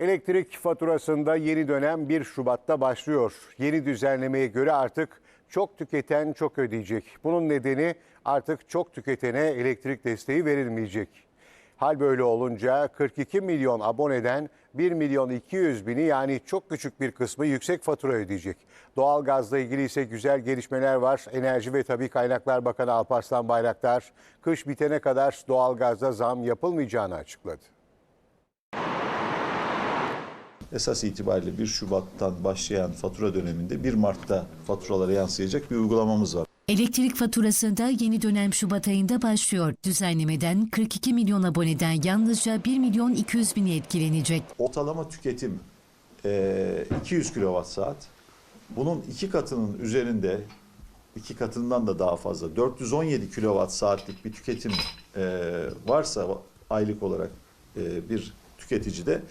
Elektrik faturasında yeni dönem 1 Şubat'ta başlıyor. Yeni düzenlemeye göre artık çok tüketen çok ödeyecek. Bunun nedeni artık çok tüketene elektrik desteği verilmeyecek. Hal böyle olunca 42 milyon aboneden 1 milyon 200 bini yani çok küçük bir kısmı yüksek fatura ödeyecek. Doğalgazla ilgili ise güzel gelişmeler var. Enerji ve Tabi Kaynaklar Bakanı Alparslan Bayraktar kış bitene kadar doğalgazda zam yapılmayacağını açıkladı. Esas itibariyle 1 Şubat'tan başlayan fatura döneminde 1 Mart'ta faturalara yansıyacak bir uygulamamız var. Elektrik faturasında yeni dönem Şubat ayında başlıyor. Düzenlemeden 42 milyon aboneden yalnızca 1 milyon 200 bini etkilenecek. Ortalama tüketim eee, 200 kilowatt saat. Bunun iki katının üzerinde iki katından da daha fazla 417 kilowatt saatlik bir tüketim varsa aylık olarak bir tüketicide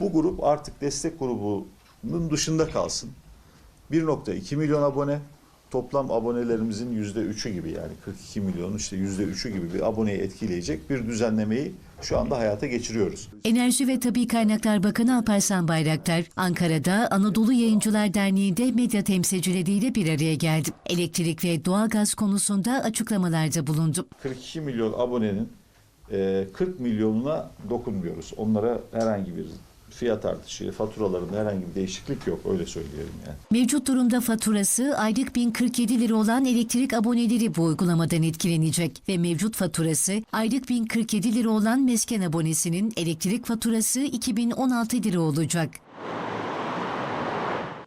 bu grup artık destek grubunun dışında kalsın. 1.2 milyon abone toplam abonelerimizin yüzde üçü gibi yani 42 milyonun işte yüzde üçü gibi bir aboneyi etkileyecek bir düzenlemeyi şu anda hayata geçiriyoruz. Enerji ve Tabi Kaynaklar Bakanı Alparslan Bayraktar, Ankara'da Anadolu Yayıncılar Derneği'nde medya temsilcileriyle bir araya geldi. Elektrik ve doğalgaz konusunda açıklamalarda bulundu. 42 milyon abonenin e, 40 milyonuna dokunmuyoruz. Onlara herhangi bir fiyat artışı, faturalarında herhangi bir değişiklik yok öyle söyleyelim yani. Mevcut durumda faturası aylık 1047 lira olan elektrik aboneleri bu uygulamadan etkilenecek ve mevcut faturası aylık 1047 lira olan mesken abonesinin elektrik faturası 2016 lira olacak.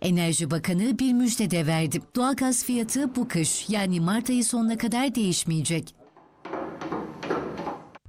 Enerji Bakanı bir müjde de verdi. Doğalgaz fiyatı bu kış yani Mart ayı sonuna kadar değişmeyecek.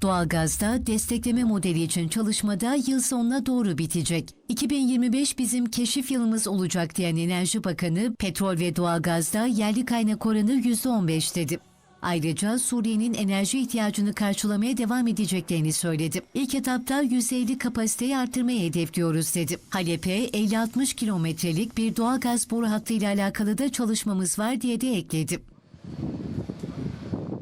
Doğalgazda destekleme modeli için çalışmada yıl sonuna doğru bitecek. 2025 bizim keşif yılımız olacak diyen Enerji Bakanı, petrol ve doğalgazda yerli kaynak oranı %15 dedi. Ayrıca Suriye'nin enerji ihtiyacını karşılamaya devam edeceklerini söyledi. İlk etapta 150 kapasiteyi arttırmayı hedefliyoruz dedi. Halep'e 50-60 kilometrelik bir doğalgaz boru hattı ile alakalı da çalışmamız var diye de ekledi.